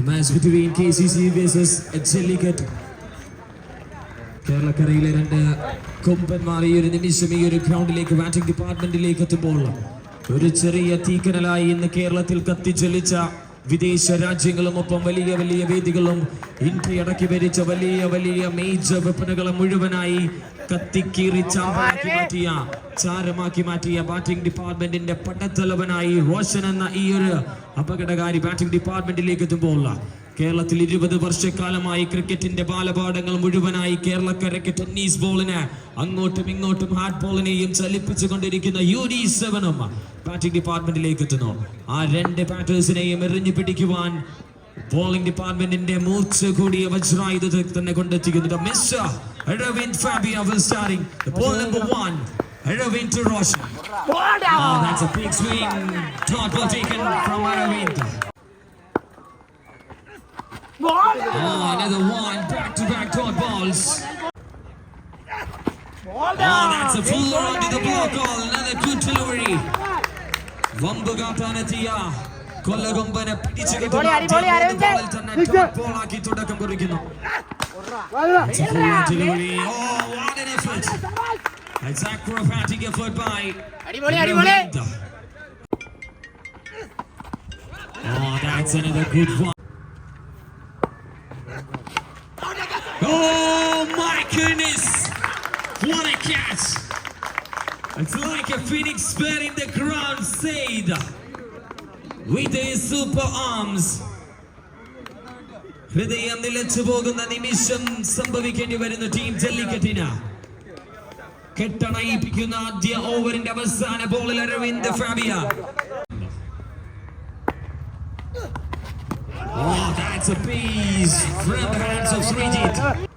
The match between KCC versus Jellicut. കേരളക്കരയിലെ രണ്ട് കൊമ്പന്മാർ ഈ ഒരു നിമിഷം ഈ ഒരു ഗ്രൗണ്ടിലേക്ക് ബാറ്റിംഗ് ഡിപ്പാർട്ട്മെന്റിലേക്ക് എത്തുമ്പോൾ ഒരു ചെറിയ തീക്കനലായി ഇന്ന് കേരളത്തിൽ കത്തിച്ചൊലിച്ച വിദേശ രാജ്യങ്ങളും ഒപ്പം വലിയ വലിയ വേദികളും ഇന്ത്യ അടക്കി ഭരിച്ച വലിയ വലിയ മേജർ വെപ്പനുകളെ മുഴുവനായി കത്തിക്കീറി ചാമ്പലാക്കി മാറ്റിയ ചാരമാക്കി മാറ്റിയ ബാറ്റിംഗ് ഡിപ്പാർട്ട്മെന്റിന്റെ പടത്തലവനായി റോഷൻ എന്ന ഈ ഒരു അപകടകാരി ബാറ്റിംഗ് ഡിപ്പാർട്ട്മെന്റിലേക്ക് എത്തുമ്പോൾ കേരളത്തിൽ ഇരുപത് വർഷക്കാലമായി ക്രിക്കറ്റിന്റെ ബാലപാഠങ്ങൾ മുഴുവനായി കേരളക്കരയ്ക്ക് ടെന്നീസ് ബോളിന് അങ്ങോട്ടും ഇങ്ങോട്ടും ഹാർഡ് ബോളിനെയും ചലിപ്പിച്ചു കൊണ്ടിരിക്കുന്ന യു ഡി സെവനും ബാറ്റിംഗ് ഡിപ്പാർട്ട്മെന്റിലേക്ക് എത്തുന്നു. ആ രണ്ട് ബാറ്റേഴ്സിനെയും എറിഞ്ഞു പിടിക്കുവാൻ ബോളിംഗ് ഡിപ്പാർട്ട്മെന്റിന്റെ മൂർച്ച കൂടിയ വജ്രായുധത്തെ തന്നെ കൊണ്ടെത്തിക്കുന്നുണ്ട്. മിസ്റ്റർ അരവിന്ദ് ഫാബിയ will starting the ball number one Aravind to Roshan oh, that's a big swing. Dot ball taken from Aravind Oh, another one, back to back dot balls. Oh, that's a full on to the block call. Another good delivery. വമ്പ് കാട്ടാനെത്തിയ കൊല്ലകൊമ്പനെ പിടിച്ചു അടിപൊളി, അടിപൊളി, അരവിന്ദ്. ബോളാക്കി തുടക്കം കുറിക്കുന്നു It's a full on delivery. Oh, what an effort. It's acrobatic effort by അടിപൊളി അടിപൊളി Aravind. Oh, that's another good one. Oh my goodness! What a catch! It's like a phoenix bird in the ground, Said. With his super arms. ഹൃദയം നിലച്ചു പോകുന്ന നിമിഷം സംഭവിക്കേണ്ടി വരുന്ന team ജല്ലിക്കെട്ടിന് കെട്ടണയിപ്പിക്കുന്ന ആദ്യ ഓവറിന്റെ അവസാന ബോളിൽ അരവിന്ദ് ഫാബിയ Oh, that's a piece from the hands of Srijit.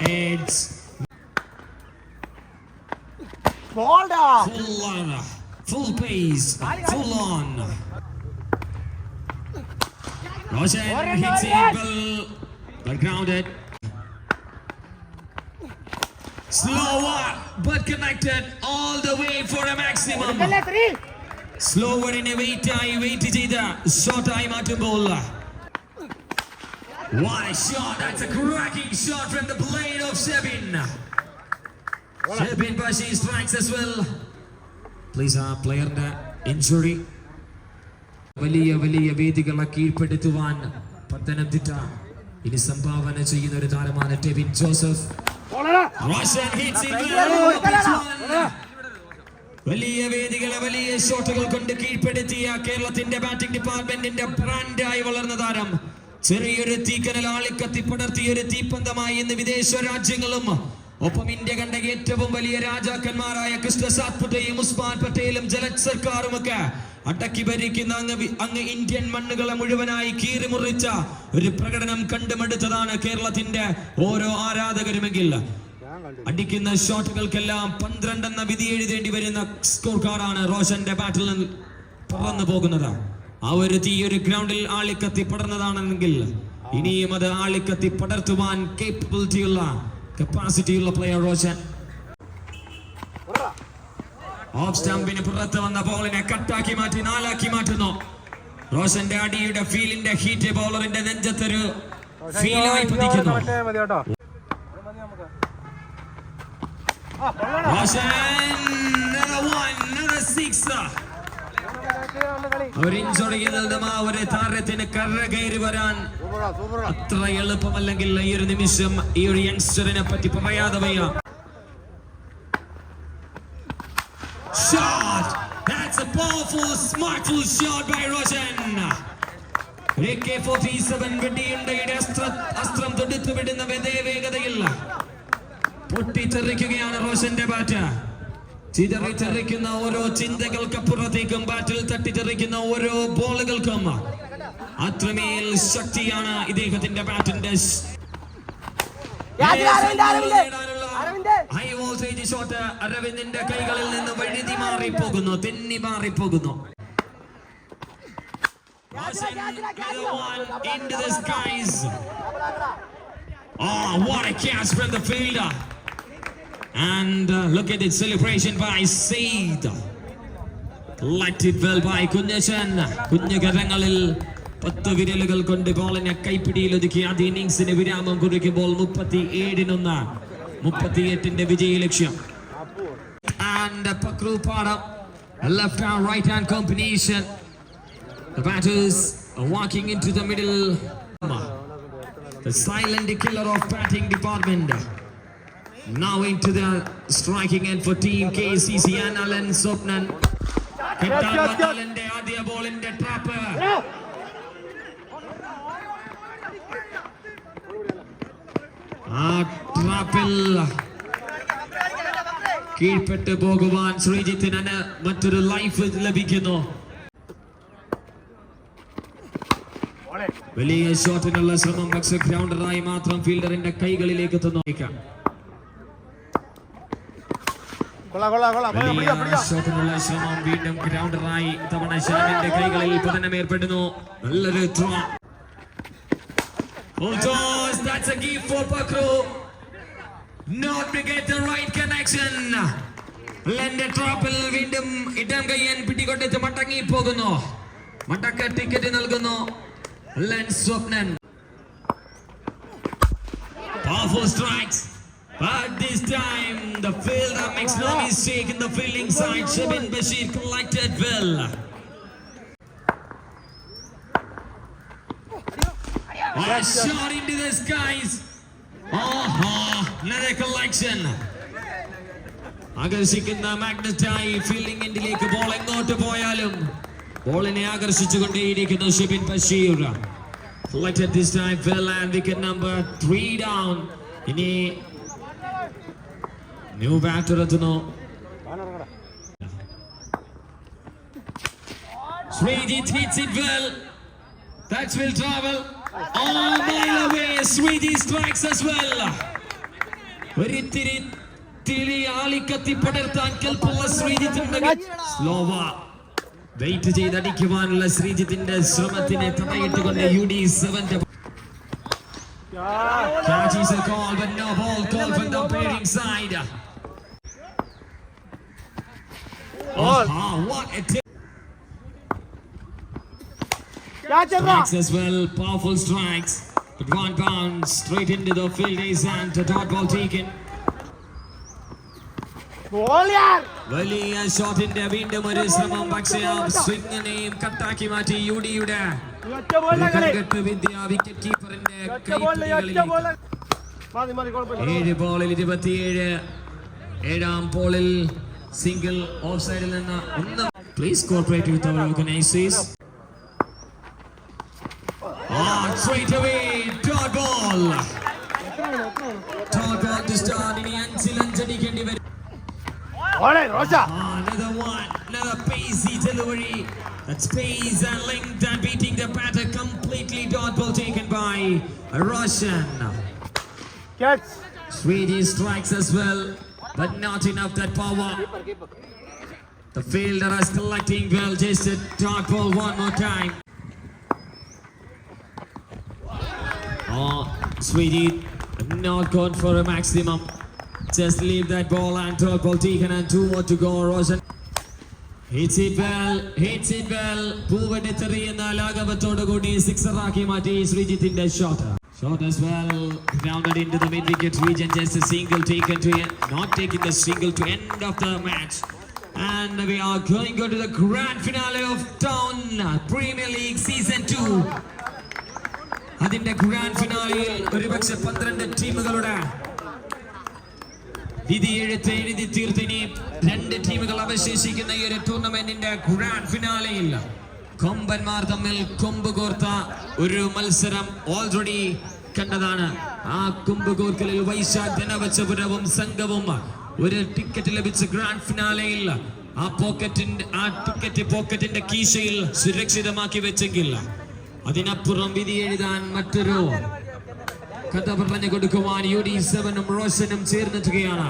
It's full on, full pace, full on. Roshan hits table, but grounded. Slower, but connected all the way for a maximum അല്ലേ three സ്ലോവറിനെ wait ആയി wait ചെയ്ത് ഷോട്ടായി മാറ്റുമ്പോൾ What a shot! That's a cracking shot from the blade of Sebin. Sebin Bashi strikes as well. Please ആ പ്ലെയറിന്റെ injury വലിയ വലിയ വേദികളെ കീഴ്പ്പെടുത്തുവാൻ പത്തനംതിട്ട ഇനി സംഭാവന ചെയ്യുന്ന ഒരു താരമാണ് Tevin Joseph ബോളടാ Roshan hits it well. വലിയ വേദികളെ വലിയ ഷോട്ടുകൾ കൊണ്ട് കീഴ്പ്പെടുത്തിയ കേരളത്തിന്റെ ബാറ്റിംഗ് ഡിപ്പാർട്ട്മെന്റിന്റെ ബ്രാൻഡായി വളർന്ന താരം ചെറിയൊരു തീക്കനൽ ആളിക്കത്തി പടർത്തിയ ഒരു തീപ്പന്തമായി ഇന്ന് വിദേശ രാജ്യങ്ങളും ഒപ്പം ഇന്ത്യ കണ്ട ഏറ്റവും വലിയ രാജാക്കന്മാരായ കൃഷ്ണസാത്പുതയും ഉസ്മാൻ പട്ടേലും ജലജ് സർക്കാരും ഒക്കെ അടക്കി ഭരിക്കുന്ന അങ്ങ് അങ്ങ് ഇന്ത്യൻ മണ്ണുകളെ മുഴുവനായി കീറിമുറിച്ച ഒരു പ്രകടനം കണ്ടുമെടുത്തതാണ് കേരളത്തിന്റെ ഓരോ ആരാധകരുമെങ്കിൽ. അടിക്കുന്ന ഷോട്ടുകൾക്കെല്ലാം പന്ത്രണ്ട് എന്ന വിധി എഴുതേണ്ടി വരുന്ന സ്കോർ കാർഡാണ് റോഷന്റെ ബാറ്റിൽ നിന്ന് പറന്നു പോകുന്നത്. ആ ഒരു തീ ഒരു ഗ്രൗണ്ടിൽ ആളിക്കത്തി പടർന്നതാണെങ്കിൽ ഇനിയും അത് ആളിക്കത്തി പടർത്തുവാൻ കേപ്പബിലിറ്റി ഉള്ള കപ്പാസിറ്റി ഉള്ള പ്ലെയർ റോഷൻ. ഓഫ് സ്റ്റാമ്പിന് പുറത്ത് വന്ന ബോളിനെ കട്ടാക്കി മാറ്റി നാലാക്കി മാറ്റുന്നു. റോഷന്റെ അടിയുടെ ഫീലിന്റെ ഹീറ്റ് ബോളറിന്റെ നെഞ്ചത്തൊരു ഫീലായി പതിക്കുന്നു. ഒരു ഇഞ്ചൊടിയിൽ നിന്നും ആ ഒരു താരത്തിന് കറ കയറി വരാൻ അത്ര എളുപ്പമല്ലെങ്കിൽ ഈ ഒരു നിമിഷം ഈ ഒരു യങ്സ്റ്ററിനെ പറ്റി പറയാതെ വയ്യ Shot! That's a powerful, smartful shot by Roshan. AK-47 വെടിയുണ്ടയുടെ അസ്ത്ര തൊടുത്തു വിടുന്ന വേഗതയിൽ പൊട്ടിത്തെറിക്കുകയാണ് റോഷന്റെ ബാറ്റ് ചിതറിത്തെറിക്കുന്ന ഓരോ ചിന്തകൾക്കപ്പുറത്തേക്കും ബാറ്റിൽ തട്ടിത്തെറിക്കുന്ന ഓരോ ബോളുകൾക്കും അത്രമേൽ ശക്തിയാണ് ഇദ്ദേഹത്തിന്റെ ബാറ്റിന്റെ. ഹൈ വോൾട്ടേജ് ഷോട്ട് അരവിന്ദിന്റെ കൈകളിൽ നിന്ന് വഴുതി മാറിപ്പോകുന്നു തെന്നി മാറിപ്പോകുന്നു. one into the skies. Oh, what a catch from the fielder. And uh, look at the celebration by Said. Let it well by Kunjachan കുഞ്ഞു കരങ്ങളിൽ പത്ത് വിരലുകൾ കൊണ്ട് ബോളിനെ കൈപ്പിടിയിൽ ഒതുക്കി ആദ്യ ഇന്നിംഗ്സിന് വിരാമം കുറിക്കുമ്പോൾ മുപ്പത്തി ഏഴിനൊന്ന് മുപ്പത്തിയെട്ടിന്റെ വിജയ ലക്ഷ്യം and Pakru Padam, a left hand right hand combination. The batters are walking into the middle. The silent killer of batting department. Now into the striking end for team KCC and Alan Sopnan. കിട്ടാൻ വന്നാലിന്റെ ആദ്യ ബോളിന്റെ trap ആ ട്രാപ്പിൽ കീഴ്പ്പെട്ട് പോകുവാൻ ശ്രീജിത്തിന് മറ്റൊരു life ലഭിക്കുന്നു വലിയ ഷോട്ടിനുള്ള ശ്രമം പക്ഷെ ഗ്രൗണ്ടറായി മാത്രം ഫീൽഡറിന്റെ കൈകളിലേക്ക് എത്തുന്നു. ഷോട്ടിനുള്ള ശ്രമം വീണ്ടും ഗ്രൗണ്ടറായി. തവണ ഷാനിന്റെ കൈകളിൽ പതനം ഏർപ്പെടുന്നു. നല്ലൊരു throw Full toss, that's a gift for Pakru. Not to get the right connection. ലെന്റെ ട്രാപ്പിൽ വീണ്ടും ഇടം കയ്യൻ പിടികൊണ്ടെത്തി മടങ്ങി പോകുന്നു മടക്ക ടിക്കറ്റ് നൽകുന്നു. Len Swapnan Powerful strikes. But this time, the fielder makes no mistake in the fielding side. Shabin Bashir collected well. A shot into the skies. Oh, another collection. ആകർഷിക്കുന്ന മാഗ്നറ്റായി ഫീൽഡിംഗ് എൻഡിലേക്ക് ബോൾ എങ്ങോട്ട് പോയാലും ബോളിനെ ആകർഷിച്ചുകൊണ്ടേയിരിക്കുന്നു Shibin Basheer Collected this time well and wicket number three down. ഇനി new batter എത്തുന്നു Srijit hits it well. That will travel all mile away. Srijit strikes as well. ഒരിത്തിരി തിരി ആളിക്കത്തി പടർത്താൻ കെൽപ്പുള്ള ശ്രീജിത്തിന്റെ സ്ലോവ wait ചെയ്തടിക്കുവാനുള്ള ശ്രീജിത്തിന്റെ ശ്രമത്തിനെ തടയിട്ടുകൊണ്ട് യു ഡി സെവന്റെ Catch is a call, but no ball call from the umpiring side. Ball. Ah, what a tip. Catch it, Strikes as well, powerful strikes. But one bounce straight into the field is and a dot ball taken. വലിയ ഷോട്ടിന്റെ വീണ്ടും ഒരു ശ്രമം. പക്ഷേ ആ സ്വിംഗിനെയും കട്ടാക്കി മാറ്റി U ഡിയുടെ വിദ്യ wicket കീപ്പറിന്റെ ഏഴ് ബോളിൽ ഇരുപത്തിയേഴ്. ഏഴാം ബോളിൽ സിംഗിൾ ഓഫ് സൈഡിൽ നിന്ന് ഒന്ന്. Please corporate with our organisers straight away dot ball dot ball to start. ഇനി അഞ്ചിൽ അഞ്ചടിക്കേണ്ടി വരും. All right, Roger. Another one, another pacey delivery. That's space and length and beating the batter completely. Dot ball taken by Russian. Catch. Sweden strikes as well, but not enough that power. The fielder is collecting well, just a dot ball one more time. Oh, Sweden not gone for a maximum. Just leave that ball and dot ball taken and two more to go. Roshan hits it well, hits it well. പൂവനെത്തെറിയുന്ന ലാഘവത്തോടു കൂടി sixer ആക്കി മാറ്റി ശ്രീജിത്തിന്റെ shot Shot as well, grounded into the mid-wicket region, just a single taken to end, not taking the single to end of the match. And we are going to go to the grand finale of Town Premier League Season 2. അതിന്റെ grand ഫിനാലിയിൽ ഒരുപക്ഷെ പന്ത്രണ്ട് ടീമുകളുടെ വിധി എഴുത്ത് എഴുതി തീർത്തിനി രണ്ട് ടീമുകൾ അവശേഷിക്കുന്ന ഈ ഒരു ടൂർണമെന്റിന്റെ ഗ്രാൻഡ് ഫിനാലയിൽ കൊമ്പന്മാർ തമ്മിൽ കൊമ്പ് കോർത്ത ഒരു മത്സരം ഓൾറെഡി കണ്ടതാണ്. ആ കൊമ്പ് കോർക്കലിൽ വൈശാഖനവച്ചപുരവും സംഘവും ഒരു ടിക്കറ്റ് ലഭിച്ച ഗ്രാൻഡ് ഫിനാലയിൽ ആ പോക്കറ്റിന്റെ ആ ടിക്കറ്റ് പോക്കറ്റിന്റെ കീശയിൽ സുരക്ഷിതമാക്കി വെച്ചെങ്കിൽ അതിനപ്പുറം വിധി എഴുതാൻ മറ്റൊരു കഥ പറഞ്ഞു കൊടുക്കുവാൻ യു ഡി സെവനും റോഷനും ചേർന്നെത്തുകയാണ്.